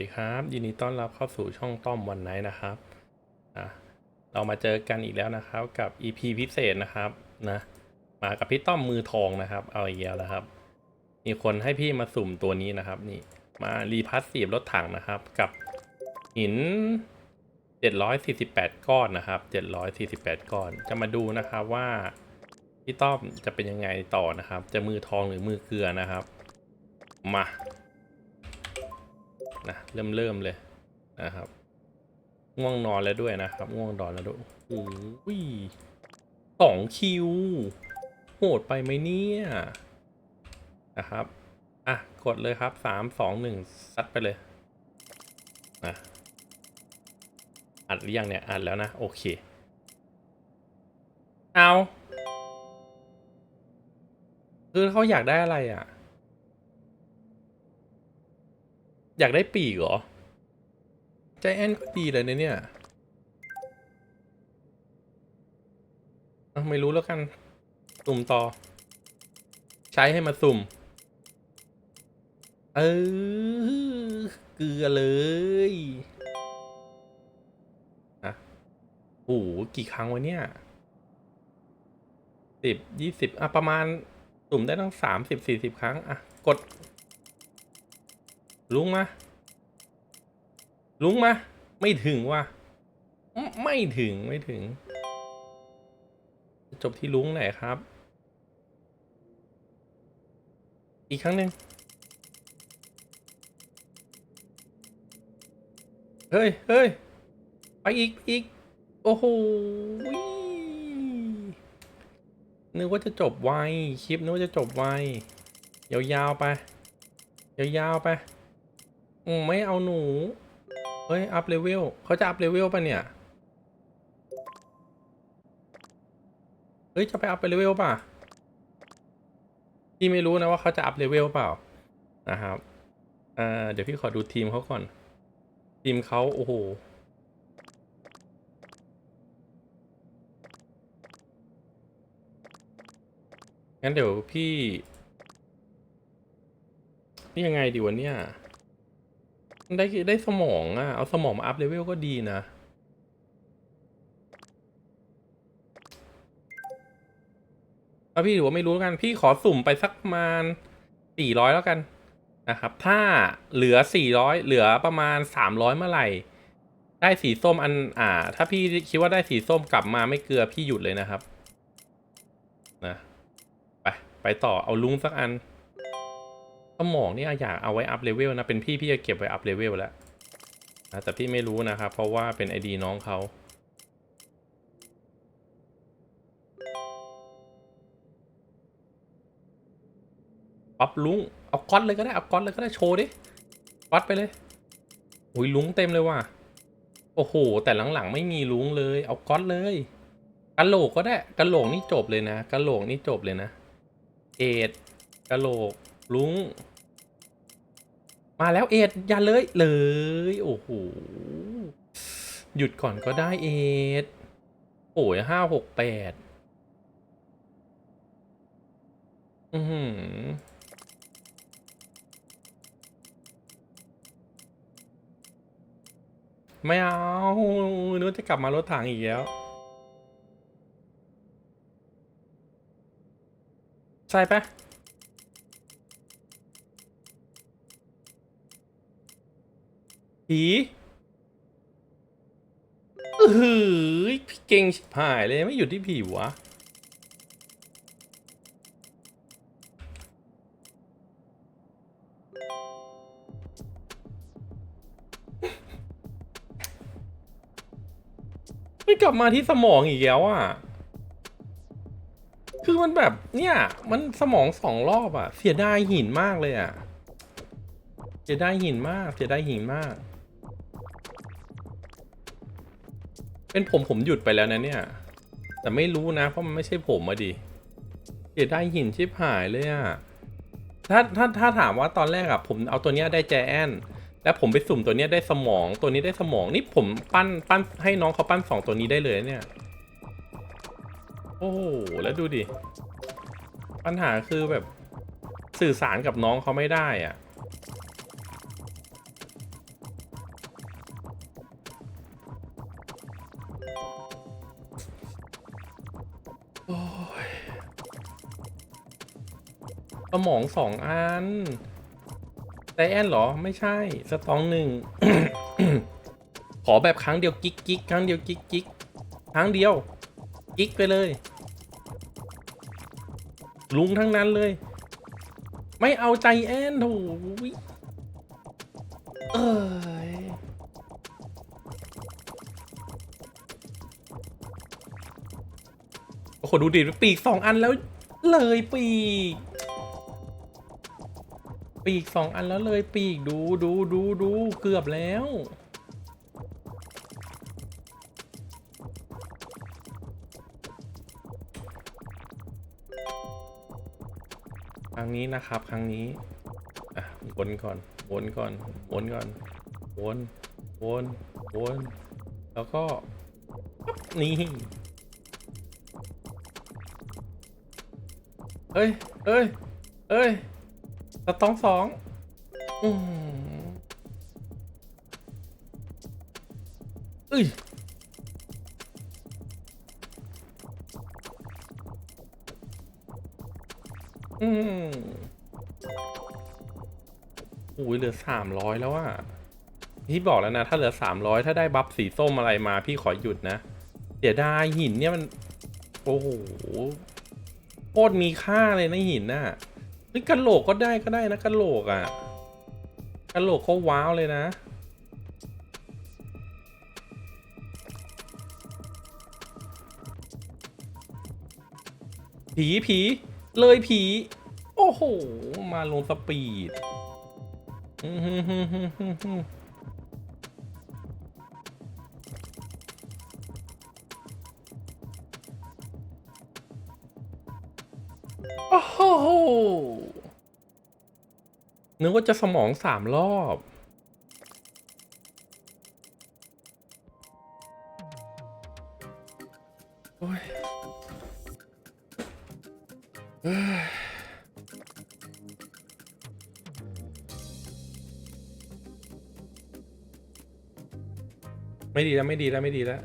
สวัสดีครับ ยินดีต้อนรับเข้าสู่ช่องต้อมวันไนนะครับอะเรามาเจอกันอีกแล้วนะครับ กับ EP พิเศษนะครับนะมากับพี่ต้อมมือทองนะครับ เอาอีกแล้วนะครับ มีคนให้พี่มาสุ่มตัวนี้นะครับ นี่ มารีพัสซีฟรถถังนะครับ กับหิน 748 ก้อนนะครับ 748 ก้อน จะมาดูนะครับว่าพี่ต้อมจะเป็นยังไงต่อนะครับ จะมือทองหรือมือเกลือนะครับ มา นะเริ่มเริ่มเลยนะครับง่วงนอนแล้วด้วยนะครับง่วงนอนแล้วด้วยโอ้โหสองคิวโหดไปไหมเนี่ยนะครับอะกดเลยครับสามสองหนึ่งซัดไปเลยนะอัดหรือยังเนี่ยอัดแล้วนะโอเคเอาคือเขาอยากได้อะไรอะ อยากได้ปีกเหรอ ใจแอนก็ดีเลยนะเนี่ยเอ้าไม่รู้แล้วกัน สุ่มต่อ ใช้ให้มาสุ่ม เออเกลือเลยอะโอ้โหกี่ครั้งวะเนี่ยสิบยี่สิบอะ ประมาณสุ่มได้ตั้งสามสิบสี่สิบครั้ง อะ กด ลุงมา ลุงมา ไม่ถึงว่ะ ไม่ถึงไม่ถึง จบที่ลุงไหนครับ อีกครั้งหนึ่งเฮ้ยเฮ้ยไปอีกอีก โอ้โหนึกว่าจะจบไว คลิปนึกว่าจะจบไว ยาวๆไป ยาวๆไป ไม่เอาหนู เฮ้ย อัพเลเวลเขาจะอัพเลเวลป่ะเนี่ย เฮ้ย จะไปอัพเลเวลป่ะ พี่ไม่รู้นะว่าเขาจะอัพเลเวลเปล่า นะครับอ่าเดี๋ยวพี่ขอดูทีมเขาก่อน ทีมเขาโอ้โหงั้นเดี๋ยวพี่นี่ยังไงดีวะเนี่ย ได้ได้สมองอะเอาสมองมาอัพเลเวลก็ดีนะ เอาพี่ถือว่าไม่รู้แล้วกัน พี่ขอสุ่มไปสักประมาณสี่ร้อยแล้วกันนะครับ ถ้าเหลือสี่ร้อยเหลือประมาณสามร้อยเมื่อไหร่ ได้สีส้มอันอ่า ถ้าพี่คิดว่าได้สีส้มกลับมาไม่เกลือพี่หยุดเลยนะครับ นะ ไป ไปต่อเอาลุงสักอัน สมองนี่อยากเอาไว้อัพเลเวลนะ เป็นพี่พี่จะเก็บไว้อัพเลเวลแล้วนะแต่พี่ไม่รู้นะครับ เพราะว่าเป็นไอดีน้องเขาปับลุงเอาก๊อตเลยก็ได้เอาก๊อตเลยก็ได้โชว์ดิก๊อตไปเลยอุ้ยลุงเต็มเลยว่ะโอ้โห แต่หลังๆไม่มีลุงเลย เอาก๊อตเลยกะโหลกก็ได้กะโหลกนี่จบเลยนะกะโหลกนี่จบเลยนะเอ็ดกะโหลกลุง มาแล้วเอ็ดอย่าเลยเลย โอ้โห หยุดก่อนก็ได้เอ็ดโอ้ยห้าหกแปดอือหืไม่เอานึกจะกลับมารถถังอีกแล้ว ใช่ปะ ผีเออหือพี่เก่งชิบหายเลยไม่อยู่ที่ผีวะ ไม่กลับมาที่สมองอีกแล้วอะ คือมันแบบเนี่ย มันสมองสองรอบอะ เสียดายหินมากเลยอะ เสียดายหินมาก เสียดายหินมาก เป็นผมผมหยุดไปแล้วนะเนี่ย แต่ไม่รู้นะ เพราะมันไม่ใช่ผมอะดิเสียดายหินชิบหายเลยอะถ้าถ้าถ้าถามว่าตอนแรกอะผมเอาตัวเนี้ยได้แจแอนแล้วผมไปสุ่มตัวเนี้ยได้สมองตัวนี้ได้สมองนี่ผมปั้นปั้นให้น้องเขาปั้นสองตัวนี้ได้เลยเนี่ย โอ้โหแล้วดูดิ ปัญหาคือแบบสื่อสารกับน้องเขาไม่ได้อะ สมองสองอันไดแอนเหรอ ไม่ใช่ สตองหนึ่ง ขอแบบครั้งเดียวกิ๊กกิ๊กครั้งเดียวกิ๊กกิ๊กครั้งเดียว กิ๊กไปเลย ลุงทั้งนั้นเลย ไม่เอาใจแอนโถยเออ โหดูดิปีกสองอันแล้วเลยปีก ปีกสองอันแล้วเลยปีกดูดูดูดูเกือบแล้วครั้งนี้นะครับ ครั้งนี้อะวนก่อนวนก่อนวนก่อนวนวนวนแล้วก็นี่ เอ้ยเอ้ยเอ้ยสตองสองอืมเอ้ยอืมโอ้ยเหลือสามร้อยแล้วอะพี่บอกแล้วนะ ถ้าเหลือสามร้อยถ้าได้บัฟสีส้มอะไรมา พี่ขอหยุดนะ เสียดายหินเนี่ยมัน โอ้โห โคตรมีค่าเลยนะหินน่ะเฮ้ยกะโหลกก็ได้ก็ได้นะกะโหลกอะกะโหลกเขาว้าวเลยนะผีผีเลยผี โอ้โห มาลงสปีด อื้อ นึกว่าจะสมองสามรอบ โอ้ยไม่ดีแล้วไม่ดีแล้วไม่ดีแล้ว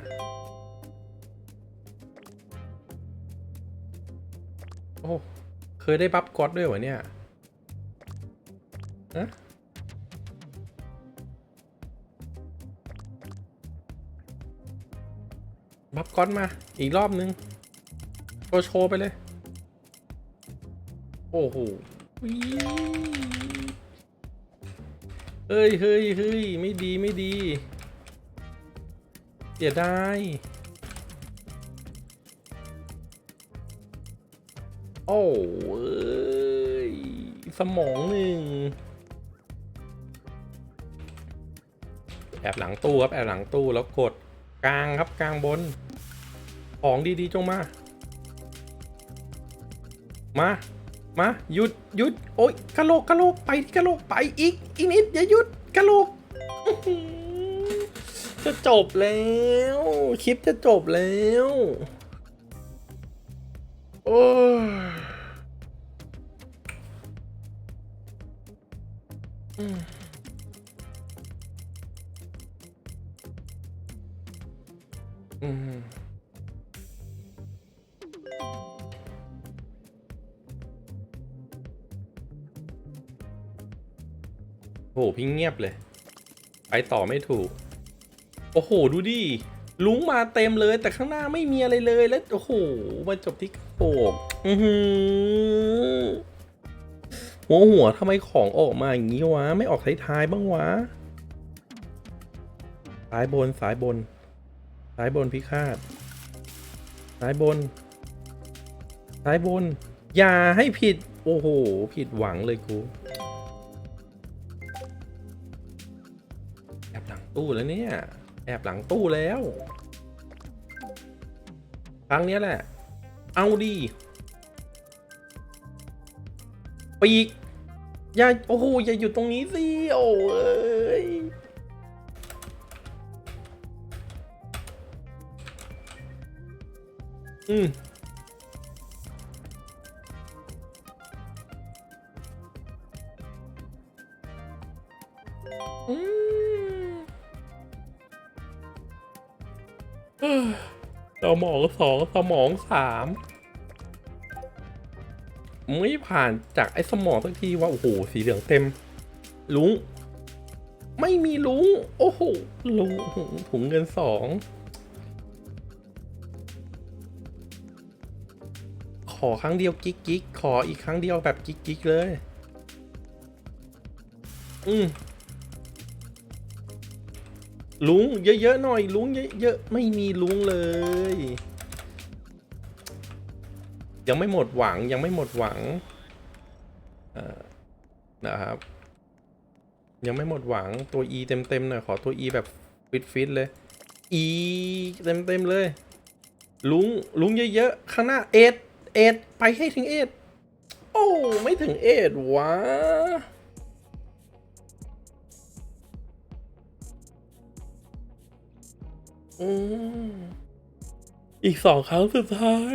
โอ้เคยได้บัฟก๊อตด้วยเหรอเนี่ยะบัฟก๊อตมา อีกรอบนึงโชว์โชว์ไปเลย โอ้โหเฮ้ยเฮ้ยเฮ้ยไม่ดีไม่ดีเสียดายโอ้เอ้ยสมองหนึ่ง แอบหลังตู้ครับแอบหลังตู้แล้วกดกลางครับกลางบน ของดีๆจงมา มามาหยุดหยุดโอ๊ยกะโหลกกะโหลกไปกะโหลกไปอีกอีกนิดอย่าหยุดกะโหลกจะจบแล้วคลิปจะจบแล้วโอ้อืม อืมโหพี่เงียบเลย ไปต่อไม่ถูก โอ้โห ดูดิ ลุงมาเต็มเลยแต่ข้างหน้าไม่มีอะไรเลยแล้ว โอ้โห มาจบที่โปงอือหือหัวหัวทำไมของออกมาอย่างนี้วะ ไม่ออกท้ายๆบ้างวะ สายบนสายบน สายบนพิฆาตสายบนสายบน อย่าให้ผิด โอ้โห ผิดหวังเลยกูแอบหลังตู้แล้วเนี่ย แอบหลังตู้แล้ว ครั้งนี้แหละ เอาดีปีกอย่า โอ้โห อย่าอยู่ตรงนี้สิ โอ้ย อืมอืมเอสมองสองสมองสามไม่ผ่านจากไอ้สมองสักทีว่า โอ้โห สีเหลืองเต็ม ลุง ไม่มีลุง โอ้โห ลุงถุงเงินสอง ขอครั้งเดียวกิ๊กกิ๊กขออีกครั้งเดียวแบบกิ๊กกิ๊กเลย อืมลุงเยอะๆหน่อยลุงเยอะๆไม่มีลุงเลย ยังไม่หมดหวังยังไม่หมดหวังอนะครับ ยังไม่หมดหวังตัว E เต็มๆหน่อยขอตัว E แบบฟิตๆเลย E เต็มๆเลย ลุงลุงเยอะๆข้างหน้าเอ็ด เอ็ดไปให้ถึงเอ็ดโอ้ ไม่ถึงเอ็ดวะอืมอีกสองครั้งสุดท้าย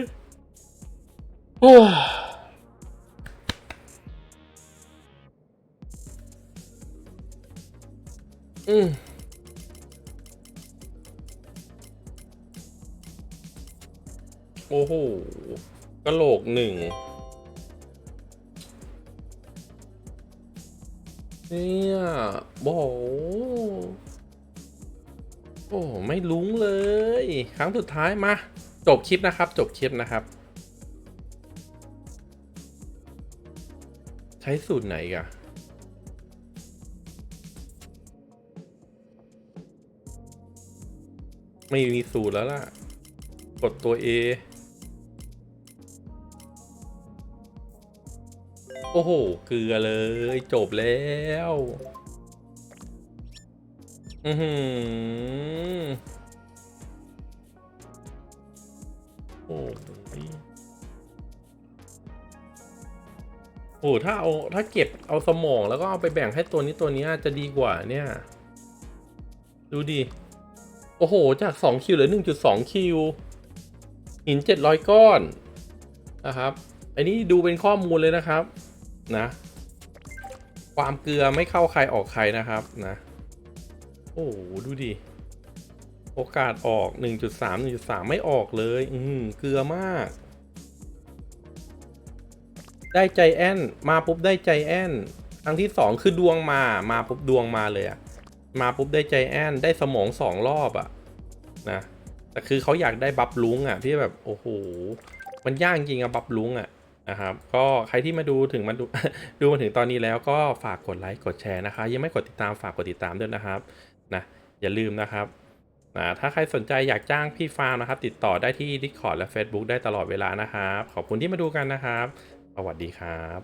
โอ้อืมโอ้โห กระโหลกหนึ่งเนี่ยโอ้โหโอ้ไม่ลุ้งเลย ครั้งสุดท้ายมา จบคลิปนะครับ จบคลิปนะครับ ใช้สูตรไหนกะไม่มีสูตรแล้วล่ะ กดตัว A โอ้โห เกลือเลย จบแล้ว อือหือโอ้โอ้ถ้าเอา ถ้าเก็บเอาสมองแล้วก็เอาไปแบ่งให้ตัวนี้ตัวนี้จะดีกว่าเนี่ย ดูดิ โอ้โห จาก 2 คิวเหลือ 1.2 คิว หิน 700 ก้อน นะครับ อันนี้ดูเป็นข้อมูลเลยนะครับ นะ ความเกลือไม่เข้าใครออกใครนะครับนะ โอ้ดูดิ โอกาสออก 1.3 1.3 ไม่ออกเลย อืมเกลือมาก ได้ใจแอนมาปุ๊บได้ใจแอนครั้งที่สองคือดวงมา มาปุ๊บดวงมาเลยอะมาปุ๊บได้ใจแอนได้สมองสองรอบอะนะแต่คือเขาอยากได้บัฟลุงอะพี่แบบโอ้โหมันยากจริงอะบัฟลุงอะ นะครับ ก็ใครที่มาดูถึงมาดูดูมาถึงตอนนี้แล้วก็ฝากกดไลค์กดแชร์นะคะ ยังไม่กดติดตามฝากกดติดตามด้วยนะครับนะอย่าลืมนะครับนะถ้าใครสนใจอยากจ้างพี่ฟาร์มนะครับ ติดต่อได้ที่ Discord และ Facebook ได้ตลอดเวลานะครับ ขอบคุณที่มาดูกันนะครับ สวัสดีครับ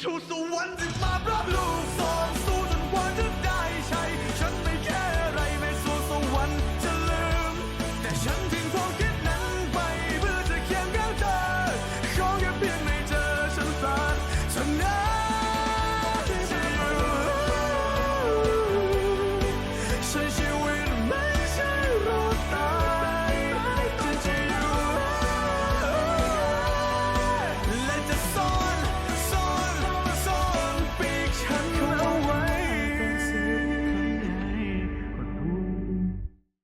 ทูสวรรค์ที่มารับลูกสองสู้จนกว่าจะได้